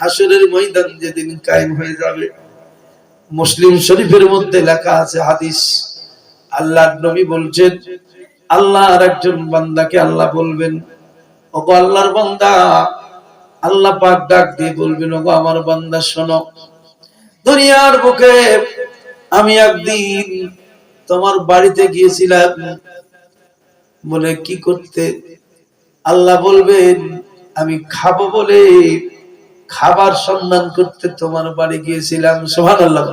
হাসরের ময়দান যেদিন কায়েম হয়ে যাবে। মুসলিম শরীফের মধ্যে লেখা আছে হাদিস। আল্লাহর নবী বলছেন, আল্লাহ আর একজন বান্দাকে আল্লাহ বলবেন, ওগো আল্লাহর বান্দা। আল্লাহ পাক ডাক দিয়ে বলবেন, ওগো আমার বান্দা, শোনো, দুনিয়ার বুকে আমি একদিন তোমার বাড়িতে গিয়েছিলাম। বলে কি করতে? আল্লাহ বলবেন, আমি খাব বলে খাবার সন্ধান করতে তোমার বাড়ি গিয়েছিলাম সোহান আল্লাহ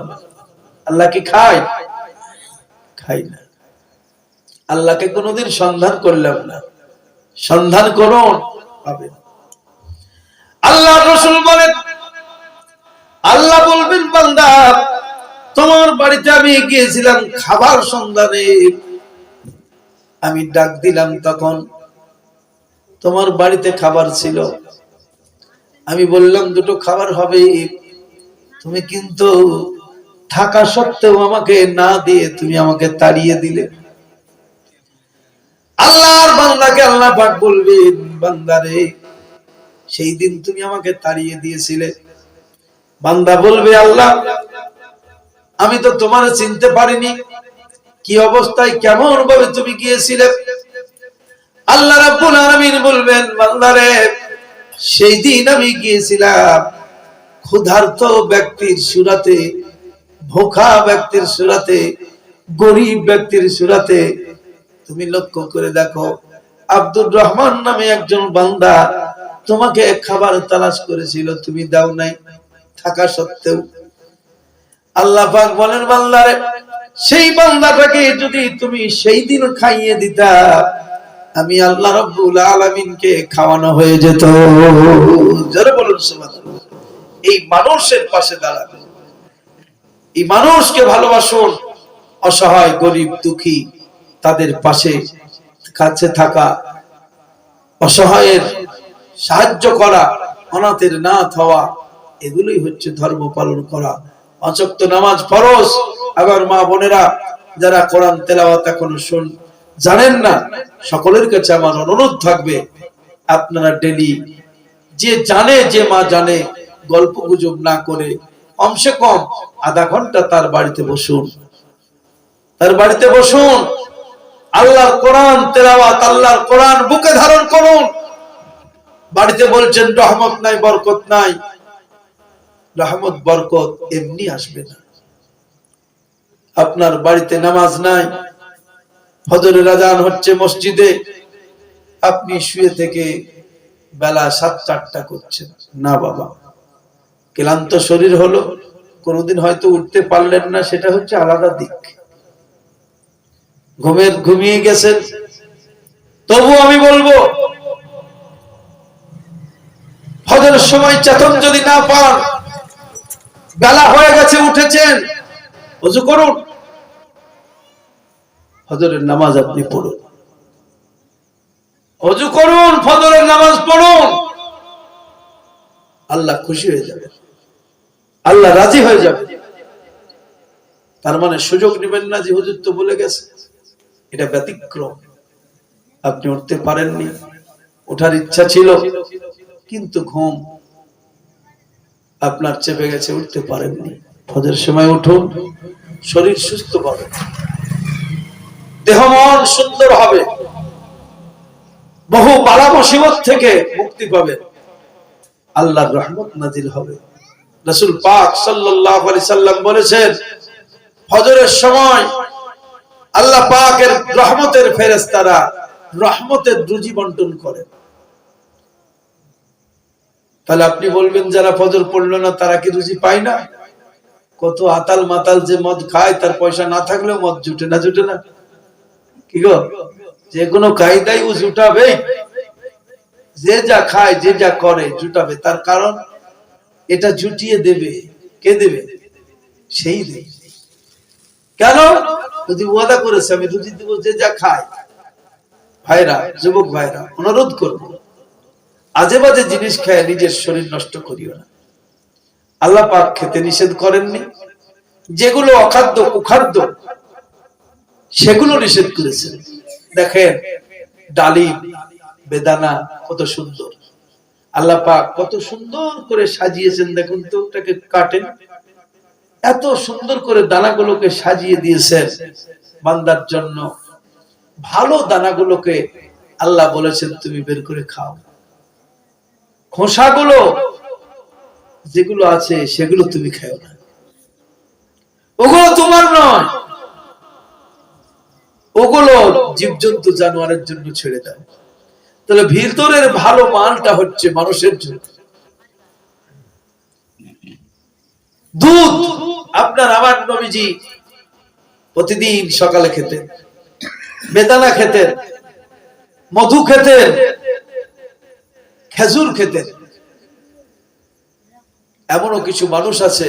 আল্লাহ কি খায়? খাই না। আল্লাহকে কোনোদিন সন্ধান করলাম না। সন্ধান করুন পাবেন আল্লাহ রসুল বলেন, আল্লাহ বলবেন, বান্দা, তোমার বাড়িতে আমি গিয়েছিলাম খাবার সন্ধানে। আমি ডাক দিলাম তখন, তোমার বাড়িতে খাবার ছিল। আমি বললাম, দুটো খাবার হবে। তুমি কিন্তু থাকা সত্ত্বেও আমাকে না দিয়ে তুমি আমাকে তাড়িয়ে দিলে। আল্লাহর বান্দাকে আল্লাহ পাক বলবেন, বান্দারে, সেই দিন তুমি আমাকে তাড়িয়ে দিয়েছিলে। বান্দা বলবে, আল্লাহ, আমি তো তোমার চিনতে পারিনি। কি অবস্থায় কেমন ভাবে তুমি গিয়েছিলে? আল্লাহ রাব্বুল আলামিন বলবেন, বান্দারে সেই দিন আমি গিয়েছিলাম। ক্ষুধার্ত ব্যক্তির সুরাতে, ভোখা ব্যক্তির সুরাতে, গরিব ব্যক্তির সুরাতে। তুমি লক্ষ্য করে দেখো, আব্দুর রহমান নামে একজন বান্দা তোমাকে খাবার তালাশ করেছিল, তুমি দাও নাই, থাকা সত্ত্বেও। আল্লাহ বলেন, বান্দারে, সেই বান্দাটাকে যদি তুমি সেই দিন খাইয়ে দিতা আমি আল্লাহ রব্বুল আলামিনকে খাওয়ানো হয়ে যেত। জোরে বলুন এই মানুষের পাশে দাঁড়াবে এই মানুষকে ভালোবাসুন, অসহায়, গরিব, দুঃখী, তাদের পাশে কাছে থাকা, অসহায়ের সাহায্য করা, অনাথের নাথ হওয়া, এগুলোই হচ্ছে ধর্ম পালন করা। অচক্ত নামাজ ফরজ। আবার মা বোনেরা যারা কোরআন তেলাওয়াত এখনও শুন জানেন না, সকলের কাছে আমার অনুরোধ থাকবে, আপনারা ডেলি যে জানে, যে মা জানে, গল্প গুজব না করে কমসে কম আধা ঘণ্টা তার বাড়িতে বসুন। তার বাড়িতে বসুন, আল্লাহর কোরআন তেলাওয়াত, আল্লাহর কোরআন বুকে ধারণ করুন। বাড়িতে বলছেন, রহমত নাই, বরকত নাই। রহমত, বরকত এমনি আসবে না। আপনার বাড়িতে নামাজ নাই ফজরের আজান হচ্ছে মসজিদে। আপনি শুয়ে থেকে বেলা সাত চারটা করছেন। না বাবা। ক্লান্ত শরীর হলো। কোনোদিন হয়তো উঠতে পারলেন না, সেটা হচ্ছে আলাদা দিক। ঘুমের ঘুমিয়ে গেছেন। তবু আমি বলব ফজরের সময় চেতন যদি না পান, বেলা হয়ে গেছে, উঠেছেন। অজু করুন। ফজরের নামাজ আপনি পড়ুন। অজু করুন, ফজরের নামাজ পড়ুন। আল্লাহ খুশি হয়ে যাবে আল্লাহ রাজি হয়ে যাবে তার মানে সুযোগ নেবেন না যে হুজুর তো বলে গেছে। এটা ব্যতিক্রম। আপনি উঠতে পারেননি, ওঠার ইচ্ছা ছিল, কিন্তু ঘুম আপনার চেপে গেছে, উঠতে পারেননি। ফজর সময় উঠুন, শরীর সুস্থ পাবে দেহ মন সুন্দর হবে। বহু বালা মুসিবত থেকে মুক্তি পাবে। আল্লাহর রহমত নাজিল হবে। রসুল পাক সাল্লাল্লাহু আলাইহি সাল্লাম বলেছেন, ফজরের সময় আল্লাহ পাকের রহমতের ফেরেশতারা রহমতের রুজি বন্টন করে। তাহলে আপনি বলবেন, যারা ফজর পড়ল না, তারা কি রুজি পায় না? কত আতাল মাতাল যে মদ খায়, তার পয়সা না থাকলেও মদ জুটে না জুটে না। কি গো? যে কোনো কায়দাই ও জুটাবে। যে যা খায়, যে যা করে, জুটাবে। তার কারণ এটা জুটিয়ে দেবে। কে দেবে? সেই দেবে। কেন? যদি ওয়াদা করেছে, আমি রুজি দিব, যে যা খায়। ভাইরা, যুবক ভাইরা, অনুরোধ করব, আজে বাজে জিনিস খায় নিজের শরীর নষ্ট করিও না। আল্লাহ পাক খেতে নিষেধ করেননি। যেগুলো অখাদ্য, কুখাদ্য সেগুলো নিষেধ করেছেন দেখেন, ডালিম, বেদানা, কত সুন্দর। আল্লাহ কত সুন্দর করে সাজিয়েছেন, দেখুন তো, ওটাকে কাটেন। এত সুন্দর করে দানাগুলোকে সাজিয়ে দিয়েছেন বান্দার জন্য। ভালো দানাগুলোকে আল্লাহ বলেছেন, তুমি বের করে খাও। খোসাগুলো, যেগুলো আছে, সেগুলো তুমি খাও না। ওগুলো তোমার নয়। ওগুলো জীবজন্তু জানোয়ারের জন্য ছেড়ে দাও। তাহলে ভিতরের ভালো মালটা হচ্ছে মানুষের জন্য। দুধ আপনার আমার নবীজি প্রতিদিন সকালে খেতেন, বেদানা খেতেন, মধু খেতেন, খেজুর খেতেন। এমনও কিছু মানুষ আছে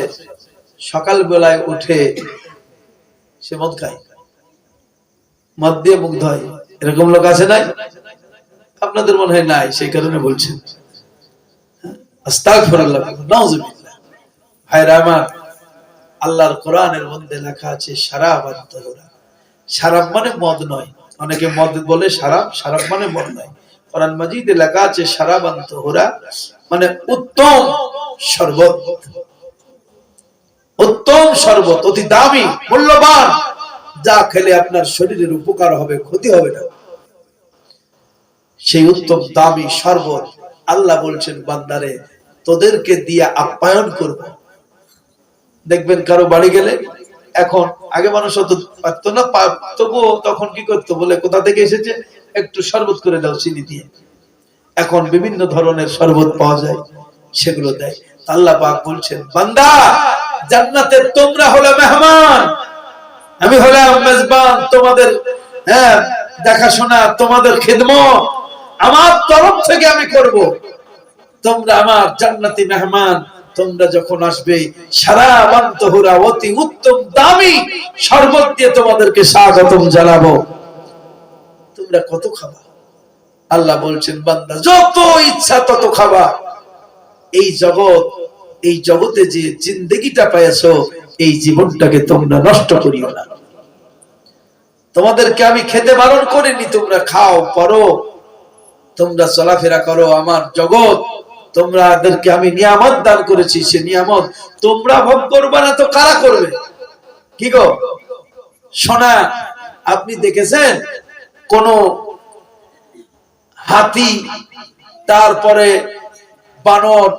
সকাল বেলায় উঠে সে মদ খায়। দিয়ে মুগ্ধ হয়। এরকম লোক আছে নাই? আপনাদের মনে হয় নাই, সেই কারণে বলছেন। আল্লাহর কোরআনের মধ্যে লেখা আছে মানে মদ নয়। অনেকে মদ বলে সারাব সারাব মানে মদ নয়। কোরআন মাজিদে লেখা আছে, সারাব মানে উত্তম শরবত। উত্তম শরবত, অতি দামি, মূল্যবান। যা খেলে আপনার শরীরের উপকার হবে, ক্ষতি হবে না। সেই উত্তম দামি শরবত আল্লাহ বলছেন, বান্দারে, তোদেরকে দিয়ে আপ্যায়ন করব। দেখবেন কারও বাড়ি গেলে এখন আগে মানুষ অত পারতো না তবুও তখন কি করতো, বলে, কোথা থেকে এসেছে? একটু শরবত করে দাও চিনি দিয়ে। এখন বিভিন্ন ধরনের শরবত পাওয়া যায়, সেগুলো দেয়। আল্লাহ পাক বলছেন, বান্দা, জান্নাতে তোমরা হলো মেহমান আমি হলাম মেজবান, তোমাদের হ্যাঁ দেখাশোনা, তোমাদের খেদমত। আমার তরফ থেকে আমি করব। তোমরা আমার জান্নাতি মেহমান, তোমরা যখন আসবে, সারা বান্তহুরা অতি উত্তম দামি শরবত দিয়ে তোমাদেরকে স্বাগতম জানাব। তোমরা কত খাবা? আল্লাহ বলছেন, বান্দা, যত ইচ্ছা তত খাবা। এই জগৎ এই জগতে যে জিন্দগিটা পেয়েছ এই জীবনটাকে তোমরা নষ্ট করিও না। তোমাদেরকে আমি খেতে বারণ করিনি, তোমরা খাও পরো তোমরা চলাফেরা করো আমার জগৎ। তোমরাদেরকে আমি নিয়ামত দান করেছি, সে নিয়ামত তোমরা ভোগ করবে না তো কারা করবে? কি গো? সোনা আপনি দেখেছেন? কোন হাতি তারপরে বানর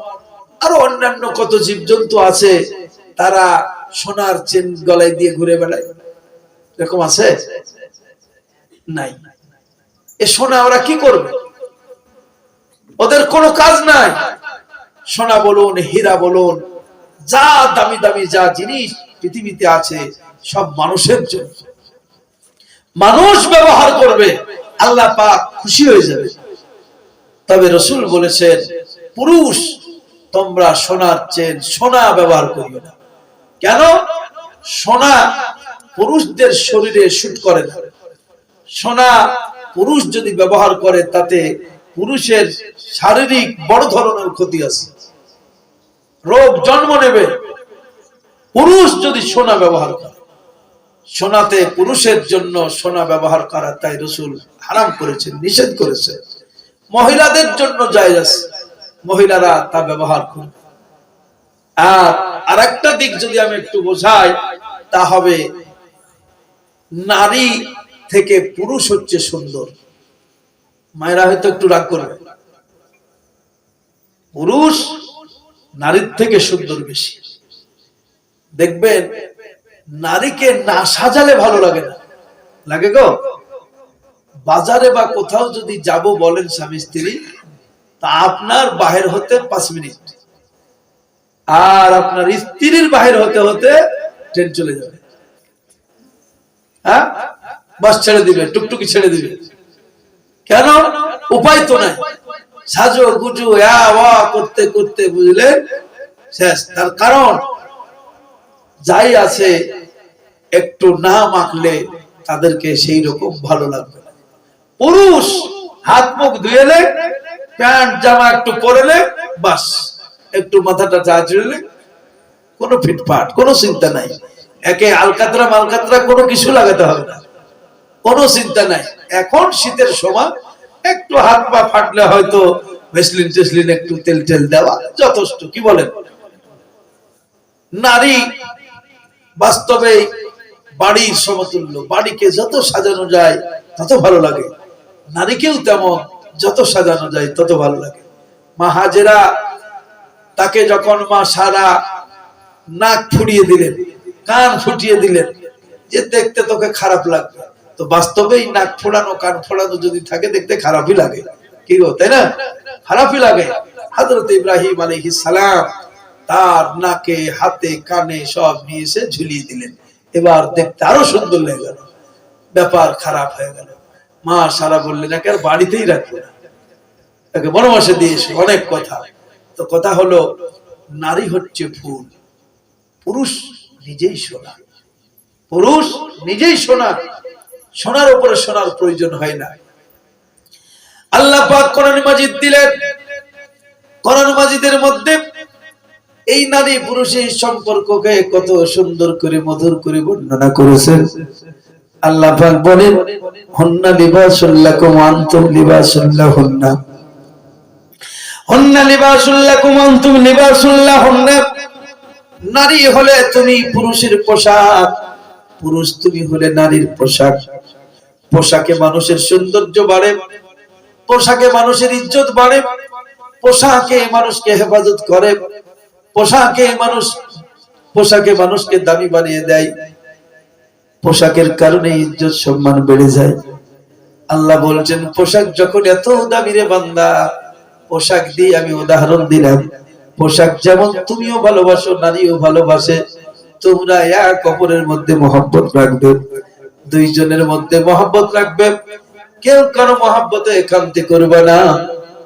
আরও অন্যান্য কত জীবজন্তু আছে, তারা সোনার চেন গলায় দিয়ে ঘুরে বেড়ায়। এরকম আছে? নাই। এ সোনা ওরা কি করবে? ওদের কোনো কাজ নাই। সোনা বলুন, হীরা বলুন, যা দামি দামি যা জিনিস পৃথিবীতে আছে, সব মানুষের জন্য। মানুষ ব্যবহার করবে, আল্লাহ পাক খুশি হয়ে যাবে। তবে রসুল বলেছেন, পুরুষ তোমরা সোনার চেন, সোনা ব্যবহার করিও না। কেন? সোনা পুরুষদের শরীরে শুট করে না। সোনা পুরুষ যদি ব্যবহার করে, তাতে পুরুষের শারীরিক বড় ধরনের ক্ষতি আছে। রোগ জন্ম নেবে। পুরুষ যদি সোনা ব্যবহার করে, সোনাতে পুরুষের জন্য সোনা ব্যবহার করা তাই রসুল হারাম করেছেন, নিষেধ করেছে মহিলাদের জন্য জায়জ আছে। মহিলারা তা ব্যবহার করবে আর আরেকটা দিক যদি আমি একটু বোঝাই, তা হবে নারী থেকে পুরুষ হচ্ছে সুন্দর। মায়েরা হয়তো একটু রাগ করবে। পুরুষ নারীর থেকে সুন্দর বেশি। দেখবেন, নারীকে না সাজালে ভালো লাগে না। লাগে গো? বাজারে বা কোথাও যদি যাব বলেন স্বামী স্ত্রী তা আপনার বাহির হতে পাঁচ মিনিট। আর আপনার স্ত্রীর বাহির হতে হতে ট্রেন চলে যাবে। হ্যাঁ? বাস ছেড়ে দিবে, টুকটুকি ছেড়ে দিবে। কেন? উপায় তো নাই। সাজো, গুজু করতে করতে বুঝলে শেষ। তার কারণ, যাই আছে, একটু না মাখলে তাদেরকে সেই রকম ভালো লাগবে পুরুষ হাত মুখ ধুয়েলে প্যান্ট, জামা একটু পরেলে বাস। একটু মাথাটা চা চিড়লে কোনো ফিটফাট, কোনো চিন্তা নাই। একে আলকাতরা মালকাতরা কোনো কিছু লাগাতে হবে না। কোনো চিন্তা নাই। এখন শীতের সময় একটু হাত পা ফাটলে হয়তো ভেসলিন টেসলিন একটু তেল টেল দেওয়া যথেষ্ট, কি বলেন? নারী বাস্তবে বাড়ির সমতুল্য, বাড়িকে যত সাজানো যায় তত ভালো লাগে। নারীকেও তেমন যত সাজানো যায় তত ভালো লাগে। মা হাজেরা তাকে যখন মা সারা নাক ফুটিয়ে দিলেন, কান ফুটিয়ে দিলেন, যে দেখতে তোকে খারাপ লাগবে। তো বাস্তবেই নাক ফোড়ানো, কান ফোড়ানো যদি থাকে, দেখতে খারাপই লাগে। কি গো, তাই না? খারাপই লাগে। হযরত ইব্রাহিম আলাইহিস সালাম তার নাকে, হাতে, কানে সব নিয়ে এসে ঝুলিয়ে দিলেন। এবার দেখতে আরও সুন্দর লেগে গেল। ব্যাপার খারাপ হয়ে গেল। মা সারা বললেন একে আর বাড়িতেই রাখবে না। তাকে বনবাসে দিয়েছে অনেক কথা। তো কথা হলো, নারী হচ্ছে ফুল পুরুষ নিজেই সোনা। পুরুষ নিজেই সোনা। সোনার উপরে সোনার প্রয়োজন হয় না। আল্লাহ পাক কোরআন মাজিদ দিলেন। কোরআন মাজিদের মধ্যে এই নারী পুরুষের সম্পর্ককে কত সুন্দর করে, মধুর করে বর্ণনা করেছেন। আল্লাহ পাক বলেন আনতুম আনতুম নারী হলে তুমি পুরুষের পোশাক, পুরুষ তুমি হলে নারীর পোশাক। পোশাকে মানুষের সৌন্দর্য বাড়ে, পোশাকে মানুষের ইজ্জত বাড়ে, পোশাকে মানুষকে হেফাজত করে, পোশাকে মানুষ, পোশাকে মানুষকে দামি বানিয়ে দেয়। পোশাকের কারণে ইজ্জত সম্মান বেড়ে যায়। আল্লাহ বলছেন, পোশাক যখন এত দামি রে বান্দা, পোশাক দিয়ে আমি উদাহরণ দিলাম। পোশাক যেমন তুমিও ভালোবাসো, নারীও ভালোবাসে, তোমরা এক অপরের মধ্যে মহব্বত রাখবে। দুইজনের মধ্যে মহব্বত রাখবে। কেউ কারও মহব্বতে একান্তি করবে না।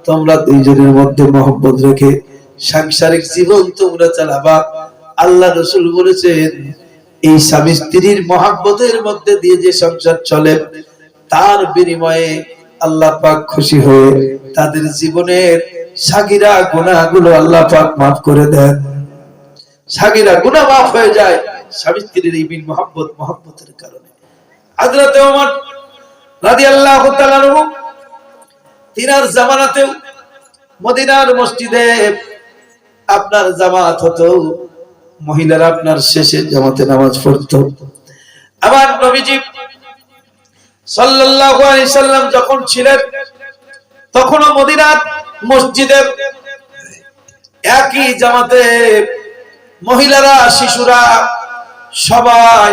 তোমরা দুইজনের মধ্যে মহব্বত রেখে সাংসারিক জীবন তোমরা চালাবা। আল্লাহ রসুল বলেছেন এই স্বামী স্ত্রীর মহাব্বতের মধ্যে দিয়ে যে সংসার চলে, তার বিনিময়ে আল্লাহ পাক খুশি হয়ে তাদের জীবনের সাগিরা গুণাগুলো আল্লাহ পাক মাফ করে দেন। সাগিরা গুণা মাফ হয়ে যায় স্বামী স্ত্রীর এই বিন মহাব্বত, মহাব্বতের কারণে। হাজরাতে ওমর রাদিয়াল্লাহু তাআলা তিনার জামানাতেও মদিনার মসজিদে আপনার জামাত হতো। মহিলারা আপনার শেষে জামাতে নামাজ পড়তো। আবার নবীজি সাল্লাম যখন ছিলেন, তখনও মদিনার মসজিদে একই জামাতে মহিলারা, শিশুরা সবাই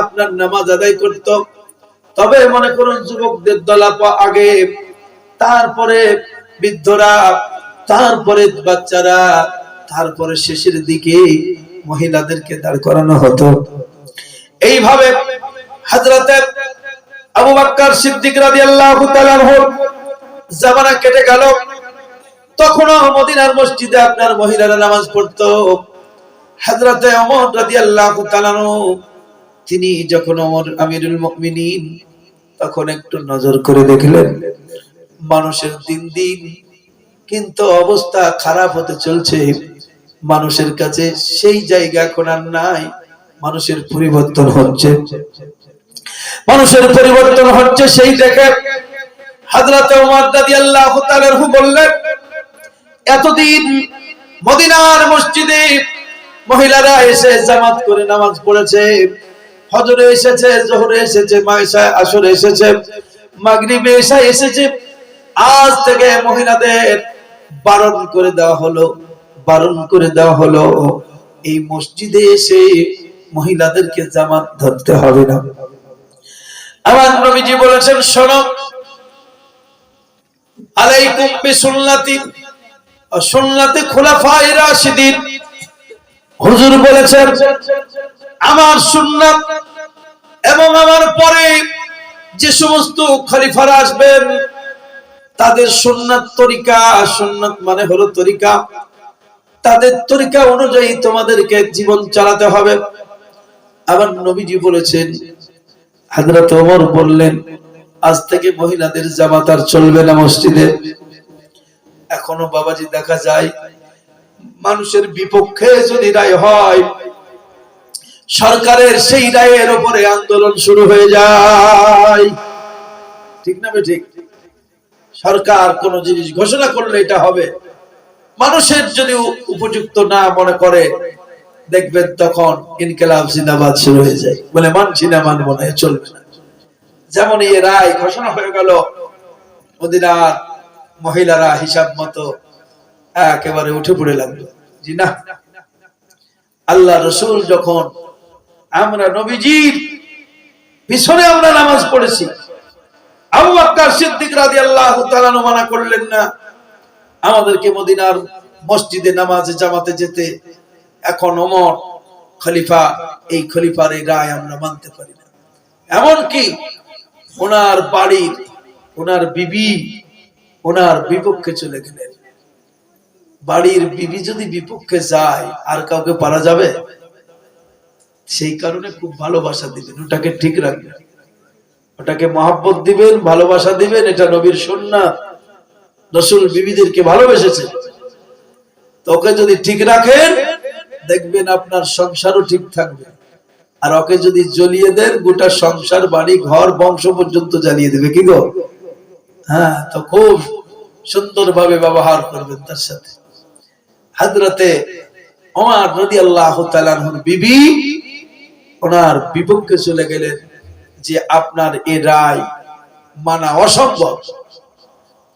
আপনার নামাজ আদায় করত। তবে মনে করুন, যুবকদের দলাপা আগে, তারপরে বৃদ্ধরা, তারপরে বাচ্চারা, তারপরে শেষের দিকে মহিলাদেরকে দাঁড় করানো হতো। এইভাবে হাজরাতে আবু বাক্কার সিদ্দিক রাদিয়াল্লাহু তাআলার জামানা কেটে গেল। তখনও মদিনার মসজিদে আপনার মহিলারা নামাজ পড়তো। হাজরাতে ওমর রাদিয়াল্লাহু তাআলা তিনি যখন ওমর আমিরুল মুমিনিন, তখন একটু নজর করে দেখলেন, মানুষের দিন দিন কিন্তু অবস্থা খারাপ হতে চলছে। মানুষের কাছে সেই জায়গা এখন আর নাই। মানুষের পরিবর্তন হচ্ছে। মানুষের পরিবর্তন হচ্ছে সেই মহিলারা এসে করে নামাজ পড়েছে। এসেছে, জোহরে এসেছে এসেছে, মাগরিবে এসে এসেছে। আজ থেকে মহিলাদের বারণ করে দেওয়া হলো। বারণ করে দেওয়া হলো, এই মসজিদে এসে মহিলাদেরকে জামাত ধরতে হবে না। আমার নবীজি বলেছেন সুন্নাত এবং আমার পরে যে সমস্ত খলিফারা আসবেন, তাদের সুন্নাত তরিকা, সুন্নাত মানে হলো তরিকা। তাদের তরিকা অনুযায়ী তোমাদেরকে জীবন চালাতে হবে। আবার নবীজি বলেছেন, হাজরত ওমর বললেন, আজ থেকে মহিলাদের জামাত আর চলবে না মসজিদে। এখনও বাবাজি দেখা যায়, মানুষের বিপক্ষে যদি রায় হয়, সরকারের সেই রায়ের উপরে আন্দোলন শুরু হয়ে যায়। ঠিক না ঠিক সরকার কোন জিনিস ঘোষণা করলে এটা হবে। মানুষের যদি উপযুক্ত না মনে করে, দেখবেন তখন ইনকেলাব জিন্দাবাদ শুরু হয়ে যায়। বলে, মানছি না, মানবো না চলবে না। যেমন এই রায় ঘোষণা হয়ে গেল, মদিনার মহিলারা হিসাব মতো একেবারে উঠে পড়ে লাগল। জি না। আল্লাহ রসুল যখন আমরা নবীজির পিছনে আমরা নামাজ পড়েছি, আবু বাক্কার সিদ্দিক রাদিয়াল্লাহু তাআলা মানা করলেন না আমাদেরকে মদিনার মসজিদে নামাজে জামাতে যেতে। এখন ওমর খলিফা, এই খলিফার এই রায় আমরা মানতে পারি না। এমনকি ওনার বাড়ির ওনার বিবি, ওনার বিপক্ষে চলে গেলেন। বাড়ির বিবি যদি বিপক্ষে যায়, আর কাউকে পারা যাবে? সেই কারণে খুব ভালোবাসা দিবেন, ওটাকে ঠিক রাখবেন। ওটাকে মহাব্বত দিবেন, ভালোবাসা দিবেন, এটা নবীর সন্না রসুল বিবিদেরকে ভালোবেসেছে। তো ওকে যদি ঠিক রাখেন, দেখবেন আপনার সংসারও ঠিক থাকবে। আর ওকে যদি জ্বলিয়ে দেন, গোটা সংসার, বাড়ি, ঘর, বংশ পর্যন্ত জ্বালিয়ে দেবে। কি গো? হ্যাঁ তো খুব সুন্দরভাবে ব্যবহার করবেন তার সাথে। হাজরতে ওমর নদী আল্লাহ বিবি, ওনার বিপক্ষে চলে গেলেন যে আপনার এ রায় মানা অসম্ভব।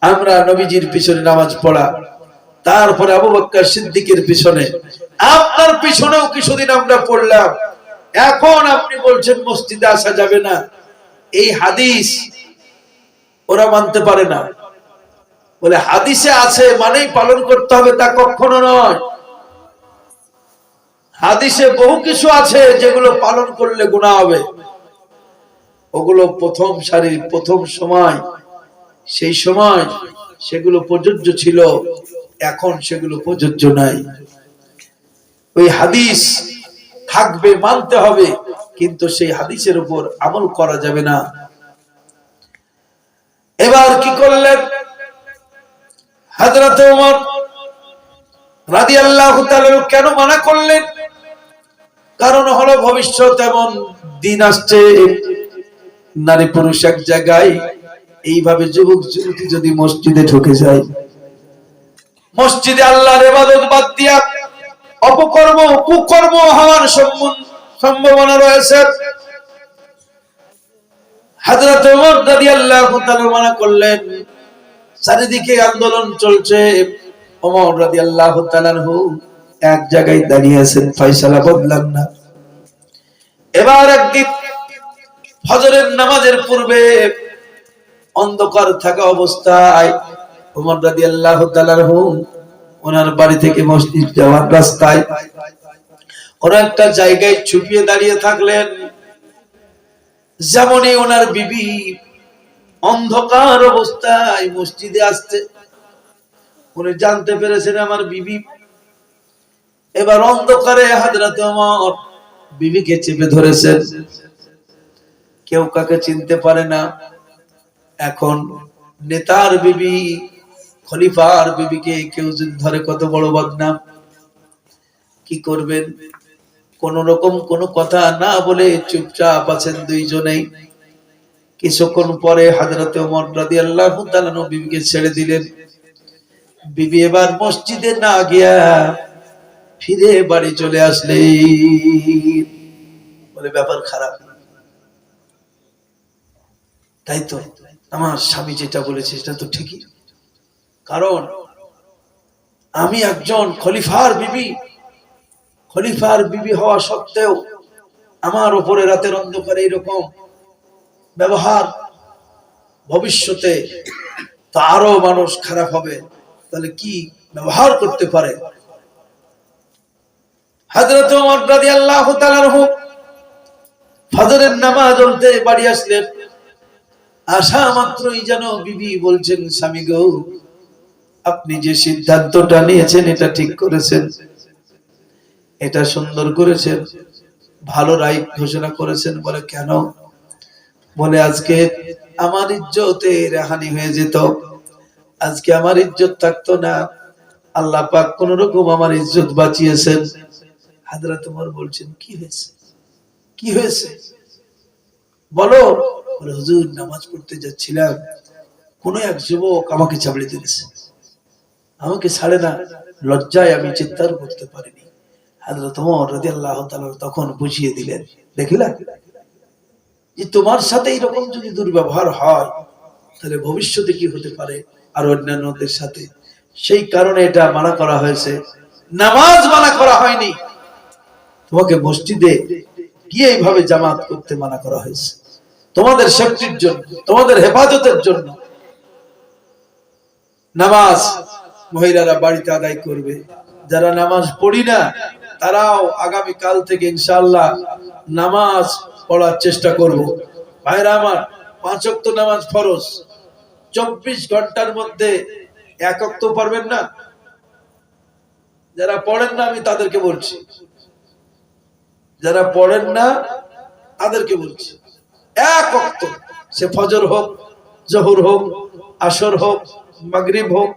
আমরা নবীজির পিছনে নামাজ পড়া। তারপরে আবু বক্কর সিদ্দিকের পিছনে। আপনার পিছনেও কিছুদিন আমরা পড়লাম। এখন আপনি বলছেন, মসজিদে আসা যাবে না। এই হাদিস ওরা মানতে পারে না। বলে, হাদিসে আছে, মানেই পালন করতে হবে তা কখনো নয়। হাদিসে বহু কিছু আছে যেগুলো পালন করলে গুণা হবে। ওগুলো প্রথম সারির প্রথম সময় সেই সময় সেগুলো প্রযোজ্য ছিল, এখন সেগুলো প্রযোজ্য নাই। ওই হাদিস থাকবে, মানতে হবে, কিন্তু সেই হাদিসের উপর আমল করা যাবে না। এবার কি করলেন? হাজরত রাদিয়াল্লাহু তাআলা কেন মানা করলেন? কারণ হলো ভবিষ্যৎ এমন দিন আসছে, নারী পুরুষ এক জায়গায় এইভাবে যুবক যুবতী যদি মসজিদে ঢুকে যায়, মসজিদে আল্লাহর ইবাদত বাদ দিয়া অপকর্ম, কুকর্ম হওয়ার সম্ভাবনা রয়েছে। হযরত ওমর রাদিয়াল্লাহু তাআলা মানা করলেন, চারিদিকে আন্দোলন চলছে। ওমর রাদিয়াল্লাহু তাআলা আনহু এক জায়গায় দাঁড়িয়ে আছেন, ফয়সালা বদলান না। এবার একদিন ফজরের নামাজের পূর্বে অন্ধকার থাকা অবস্থায় রাদিয়াল্লাহু তাআলা আনহু ওনার বাড়ি থেকে মসজিদ যাওয়ার রাস্তায় কোন একটা জায়গায় ছুপিয়ে দাঁড়িয়ে থাকলেন। যেমনই ওনার বিবি অন্ধকার অবস্থায় মসজিদে আসছে, উনি জানতে পেরেছেন আমার বিবি। এবার অন্ধকারে হাজরাতে আমার বিবিকে চেপে ধরেছেন। কেউ কাকে চিনতে পারে না। এখন নেতার বিবি, খলিফার বিবিকে কেউ যদি ধরে কত বড় বদনাম, কি করবেন? কোন রকম কোন কথা না বলে চুপচাপ আছেন দুইজনেই। কিছুক্ষণ পরে হাজরতে ওমর রাদিয়াল্লাহু তাআলা বিবিকে ছেড়ে দিলেন। বিবি এবার মসজিদে না গিয়া ফিরে বাড়ি চলে আসলে বলে, ব্যাপার খারাপ। তাই তো? আমার স্বামী যেটা বলেছে সেটা তো ঠিকই। কারণ আমি একজন খলিফার বিবি। খলিফার বিবি হওয়া সত্ত্বেও আমার উপরে রাতের অন্ধকারে এরকম ব্যবহার ভবিষ্যতে তো আরও মানুষ খারাপ হবে, তাহলে কি ব্যবহার করতে পারে? তাআলা আনহু ফজরের নামাজ বাড়ি আসলেন। আসা মাত্রই যেন বিবি বলছেন, স্বামী গো, আপনি যে সিদ্ধান্তটা নিয়েছেন, এটা ঠিক করেছেন। এটা সুন্দর করেছেন। ভালো রায় ঘোষণা করেছেন বলে কেন? বলে, আজকে আমার ইজ্জতের হানি হয়ে যেত। আজকে আমার ইজ্জত থাকতো না। আল্লাহ পাক কোন রকম আমার ইজ্জত বাঁচিয়েছেন। হাজরা তোমার বলছেন, কি হয়েছে? কি হয়েছে? বলো। বলে, হুজুর, নামাজ পড়তে যাচ্ছিলাম। এক যুবক আমাকে আমাকে ছাড়ে না। লজ্জায় আমি করতে পারিনি। হাজরত রাদিয়াল্লাহু তাআলা তখন বুঝিয়ে দিলেন, দেখিলা যে তোমার সাথে এরকম যদি দুর্ব্যবহার হয়, তাহলে ভবিষ্যতে কি হতে পারে? আর অন্যান্যদের সাথে। সেই কারণে এটা মানা করা হয়েছে। নামাজ মানা করা হয়নি। তোমাকে মসজিদে গিয়ে এইভাবে জামাত করতে মানা করা হয়েছে। তোমাদের সেফটির জন্য, তোমাদের হেফাজতের জন্য নামাজ মহিলারা বাড়িতে আদায় করবে। যারা নামাজ পড়ি না, তারাও আগামী কাল থেকে ইনশাআল্লাহ নামাজ পড়ার চেষ্টা করব। ভাইরা আমার, পাঁচ ওয়াক্ত নামাজ ফরজ। চব্বিশ ঘণ্টার মধ্যে এক অক্ত পারবেন না? যারা পড়েন না, আমি তাদেরকে বলছি। যারা পড়েন না, তাদেরকে বলছি। এক অক্ত সে ফজর হোক, জহুর হোক, আসর হোক, মাগরিব হোক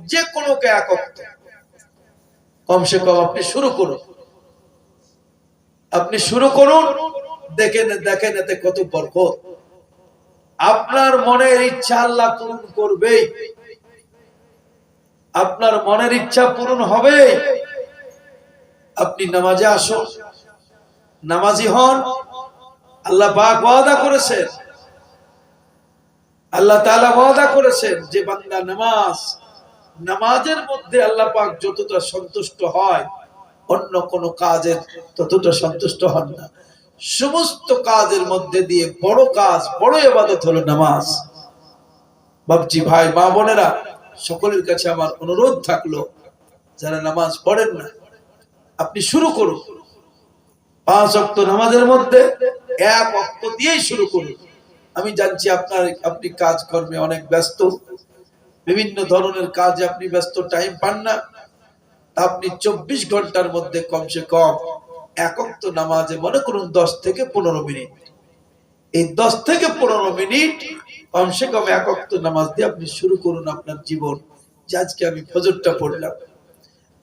যে কোনো এক অক্ত কমসে কম আপনি শুরু করুন। আপনি শুরু করুন দেখেন দেখেন এতে কত বরকত। আপনার মনের ইচ্ছা আল্লাহ পূরণ করবেই। আপনার মনের ইচ্ছা পূরণ হবে। আপনি নামাজে আসুন। নামাজি হন। আল্লাহ পাক ওয়াদা করেছেন। আল্লাহ তাআলা ওয়াদা করেছেন যে বান্দা নামাজ, নামাজের মধ্যে আল্লাহ পাক যতটা সন্তুষ্ট হয়, অন্য কোন কাজের ততটা সন্তুষ্ট হন না। সমস্ত কাজের মধ্যে দিয়ে বড় কাজ, বড় ইবাদত হলো নামাজ। বাবজি ভাই, মা বোনেরা, সকলের কাছে আমার অনুরোধ থাকল, যারা নামাজ পড়েন না, আপনি শুরু করুন। পাঁচ অক্ট নামাজের মধ্যে এক অক্ট দিয়েই শুরু করুন। আমি জানছি আপনার, আপনি কাজ কর্মে অনেক ব্যস্ত। বিভিন্ন ধরনের কাজে আপনি ব্যস্ত, টাইম পান না। আপনি চব্বিশ ঘণ্টার মধ্যে কমসে কম একক তো নামাজে মনে করুন দশ থেকে পনেরো মিনিট। এই দশ থেকে পনেরো মিনিট কমসে কম একক তো নামাজ দিয়ে আপনি শুরু করুন আপনার জীবন। যে আজকে আমি ফজরটা পড়লাম।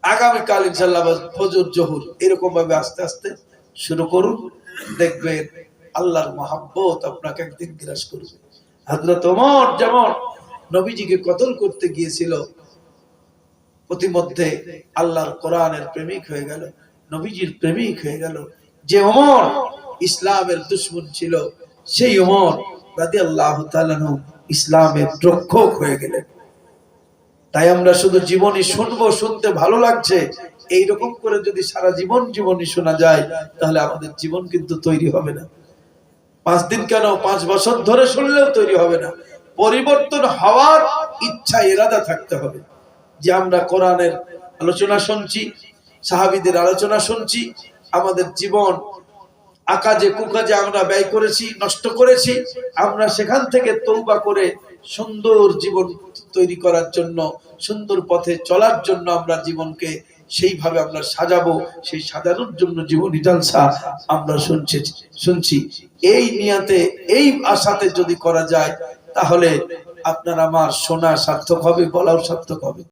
আগামীকাল ইনশাল্লাহ ফজর, জহুর এরকম ভাবে আস্তে আস্তে শুরু করুন। দেখবেন আল্লাহর মহাব্বত আপনাকে একদিন গ্রাস করবে। হাজরত ওমর যেমন নবীজিকে কতল করতে গিয়েছিল প্রতিমধ্যে আল্লাহর কোরআনের প্রেমিক হয়ে গেল, নবীজির প্রেমিক হয়ে গেল। যে ওমর ইসলামের দুশ্মন ছিল, সেই ওমর রাদি আল্লাহ ইসলামের রক্ষক হয়ে গেলেন। তাই আমরা শুধু জীবনী শুনব, শুনতে ভালো লাগছে এইরকম করে যদি সারা জীবন জীবনী শোনা যায়, তাহলে আমাদের জীবন কিন্তু তৈরি হবে না। পাঁচ দিন কেন? পাঁচ বছর ধরে শুনলেও তৈরি হবে না। পরিবর্তন হওয়ার ইচ্ছা, এরাদা থাকতে হবে। যে আমরা কোরআনের আলোচনা শুনছি, সাহাবিদের আলোচনা শুনছি, আমাদের জীবন আকাজে কুকাজে আমরা ব্যয় করেছি, নষ্ট করেছি, আমরা সেখান থেকে তৌবা করে সুন্দর জীবন তৈরি করার জন্য, সুন্দর পথে চলার জন্য আমরা জীবনকে সেইভাবে আমরা সাজাবো, সেই সাজানোর জন্য জীবনী জালসা আমরা শুনছি শুনছি। এই নিয়াতে, এই আশাতে যদি করা যায়, তাহলে আপনার আমার শোনা সার্থক হবে, বলাও সার্থক হবে।